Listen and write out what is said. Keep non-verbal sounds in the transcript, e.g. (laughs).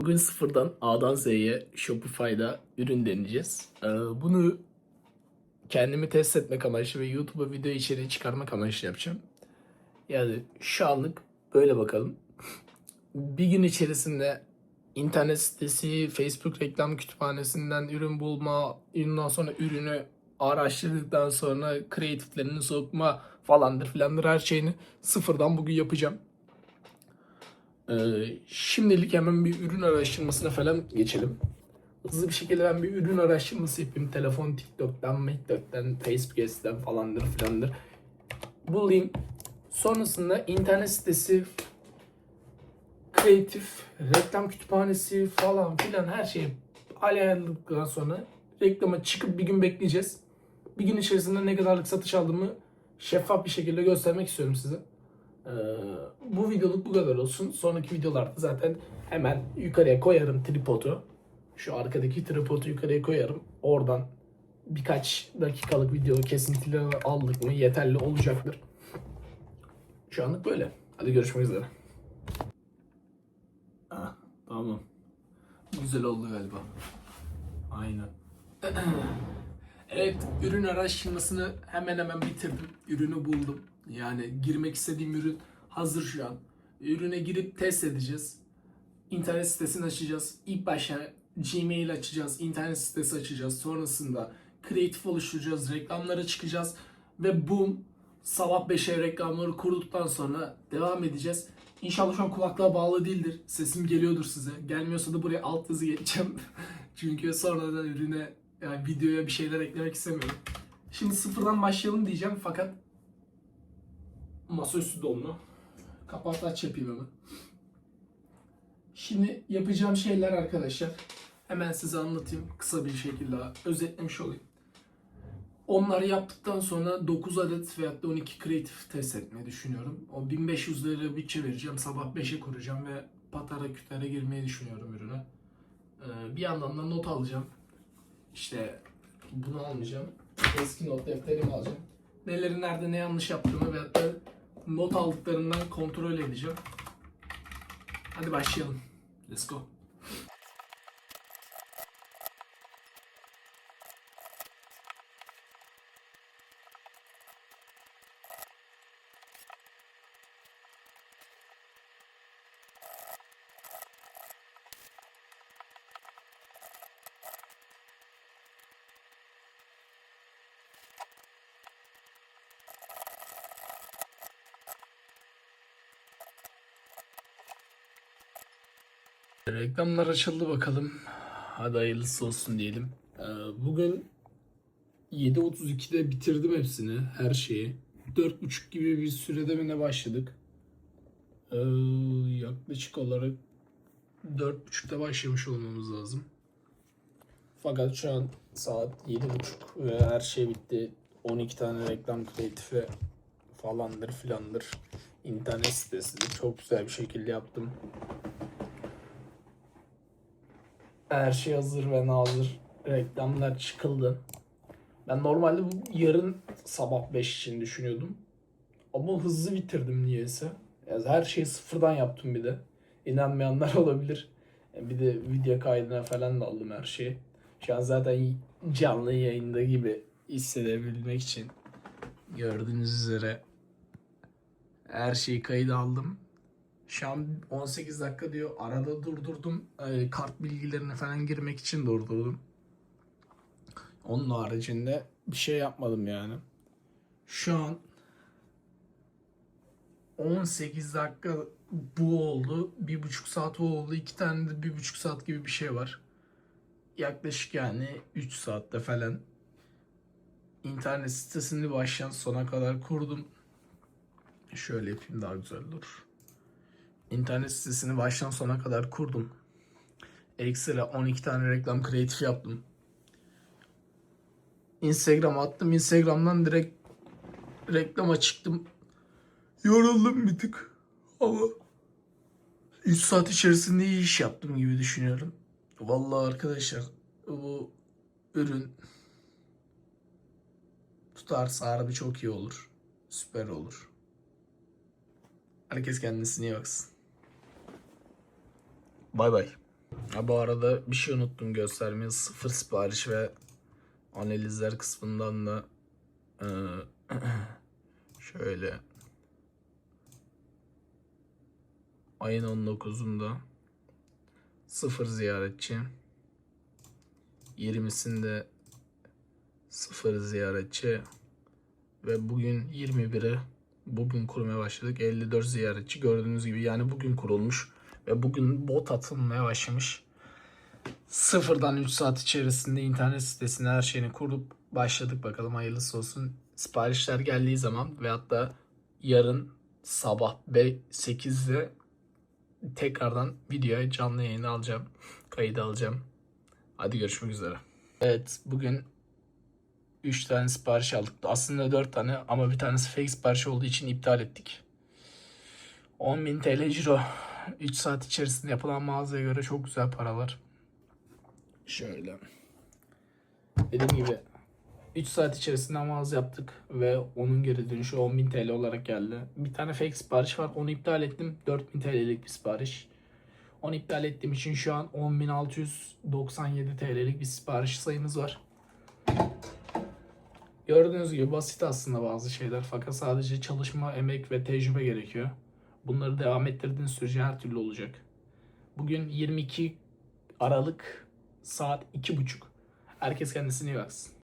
Bugün sıfırdan A'dan Z'ye Shopify'da ürün deneyeceğiz. Ee, bunu kendimi test etmek amaçlı ve YouTube'a video içeriği çıkarmak amaçlı yapacağım. Yani şu anlık böyle bakalım. (laughs) Bir gün içerisinde internet sitesi, Facebook reklam kütüphanesinden ürün bulma, ondan sonra ürünü araştırdıktan sonra kreatiflerini sokma falandır filandır her şeyini sıfırdan bugün yapacağım. Ee, şimdilik hemen bir ürün araştırmasına falan geçelim. Hızlı bir şekilde ben bir ürün araştırması yapayım. Telefon TikTok'tan, TikTok'tan, Facebook'tan falandır filandır. Bulayım. Sonrasında internet sitesi, kreatif, reklam kütüphanesi falan filan her şeyi ayarladıktan sonra reklama çıkıp bir gün bekleyeceğiz. Bir gün içerisinde ne kadarlık satış aldığımı şeffaf bir şekilde göstermek istiyorum size. Ee, bu videoluk bu kadar olsun. Sonraki videolarda zaten hemen yukarıya koyarım tripodu. Şu arkadaki tripodu yukarıya koyarım. Oradan birkaç dakikalık video kesintileri aldık mı yeterli olacaktır. Şu anlık böyle. Hadi görüşmek üzere. Ah, tamam. Güzel oldu galiba. Aynen. (clears throat) Evet, ürün araştırmasını hemen hemen bitirdim. Ürünü buldum. Yani girmek istediğim ürün hazır şu an. Ürüne girip test edeceğiz. İnternet sitesini açacağız. İlk başta Gmail açacağız, internet sitesi açacağız. Sonrasında kreatif oluşturacağız, reklamlara çıkacağız. Ve boom, sabah 5'e reklamları kurduktan sonra devam edeceğiz. İnşallah şu an kulaklığa bağlı değildir. Sesim geliyordur size. Gelmiyorsa da buraya alt yazı geçeceğim. (laughs) Çünkü sonradan ürüne yani videoya bir şeyler eklemek istemiyorum. Şimdi sıfırdan başlayalım diyeceğim fakat masaüstü donlu. Kapat aç yapayım hemen. Şimdi yapacağım şeyler arkadaşlar. Hemen size anlatayım kısa bir şekilde özetlemiş olayım. Onları yaptıktan sonra 9 adet veyahut da 12 kreatif test etmeyi düşünüyorum. O 1500 lira bütçe vereceğim. Sabah 5'e kuracağım ve patara kütere girmeyi düşünüyorum ürüne. Ee, bir yandan da not alacağım. İşte bunu almayacağım. Eski not defterimi alacağım. Neleri nerede ne yanlış yaptığımı veyahut da not aldıklarından kontrol edeceğim. Hadi başlayalım. Let's go. Reklamlar açıldı bakalım. Hadi hayırlısı olsun diyelim. Ee, Bugün 7.32'de bitirdim hepsini, her şeyi. 4.30 gibi bir sürede mi ne başladık? Ee, yaklaşık olarak 4.30'da başlamış olmamız lazım. Fakat şu an saat 7.30 ve her şey bitti. 12 tane reklam kreatifi falandır filandır. İnternet sitesi çok güzel bir şekilde yaptım. Her şey hazır ve nazır. Reklamlar çıkıldı. Ben normalde bu yarın sabah 5 için düşünüyordum. Ama hızlı bitirdim niyeyse. Yani her şeyi sıfırdan yaptım bir de. İnanmayanlar (laughs) olabilir. Bir de video kaydına falan da aldım her şeyi. Şu an zaten canlı yayında gibi hissedebilmek için gördüğünüz üzere her şeyi kayıda aldım. Şu an 18 dakika diyor. Arada durdurdum. Ee, kart bilgilerine falan girmek için durdurdum. Onun haricinde bir şey yapmadım yani. Şu an 18 dakika bu oldu. Bir buçuk saat o oldu. iki tane de bir buçuk saat gibi bir şey var. Yaklaşık yani 3 saatte falan. İnternet sitesini baştan sona kadar kurdum. Şöyle yapayım daha güzel olur. İnternet sitesini baştan sona kadar kurdum. Ekstra 12 tane reklam kreatif yaptım. Instagram attım. Instagram'dan direkt reklama çıktım. Yoruldum bir tık. Ama 3 saat içerisinde iyi iş yaptım gibi düşünüyorum. Vallahi arkadaşlar bu ürün tutarsa harbi çok iyi olur. Süper olur. Herkes kendisine iyi baksın. Bay bay. Ha, bu arada bir şey unuttum göstermeye. Sıfır sipariş ve analizler kısmından da eee, (clears throat) şöyle. Ayın 19'unda sıfır ziyaretçi. 20'sinde sıfır ziyaretçi. Ve bugün 21'i bugün kurmaya başladık. 54 ziyaretçi gördüğünüz gibi. Yani bugün kurulmuş ve bugün bot atılmaya başlamış. Sıfırdan 3 saat içerisinde internet sitesine her şeyini kurup başladık bakalım hayırlısı olsun. Siparişler geldiği zaman ve hatta yarın sabah 8'de tekrardan videoya canlı yayını alacağım. Kaydı alacağım. Hadi görüşmek üzere. Evet bugün 3 tane sipariş aldık. Aslında 4 tane ama bir tanesi fake sipariş olduğu için iptal ettik. 10.000 TL ciro. 3 saat içerisinde yapılan mağazaya göre çok güzel paralar. Şöyle. Dediğim gibi 3 saat içerisinde mağaza yaptık ve onun geri dönüşü 10.000 TL olarak geldi. Bir tane fake sipariş var. Onu iptal ettim. 4.000 TL'lik bir sipariş. Onu iptal ettiğim için şu an 10.697 TL'lik bir sipariş sayımız var. Gördüğünüz gibi basit aslında bazı şeyler fakat sadece çalışma, emek ve tecrübe gerekiyor. Bunları devam ettirdiğiniz sürece her türlü olacak. Bugün 22 Aralık saat 2.30. Herkes kendisine iyi baksın.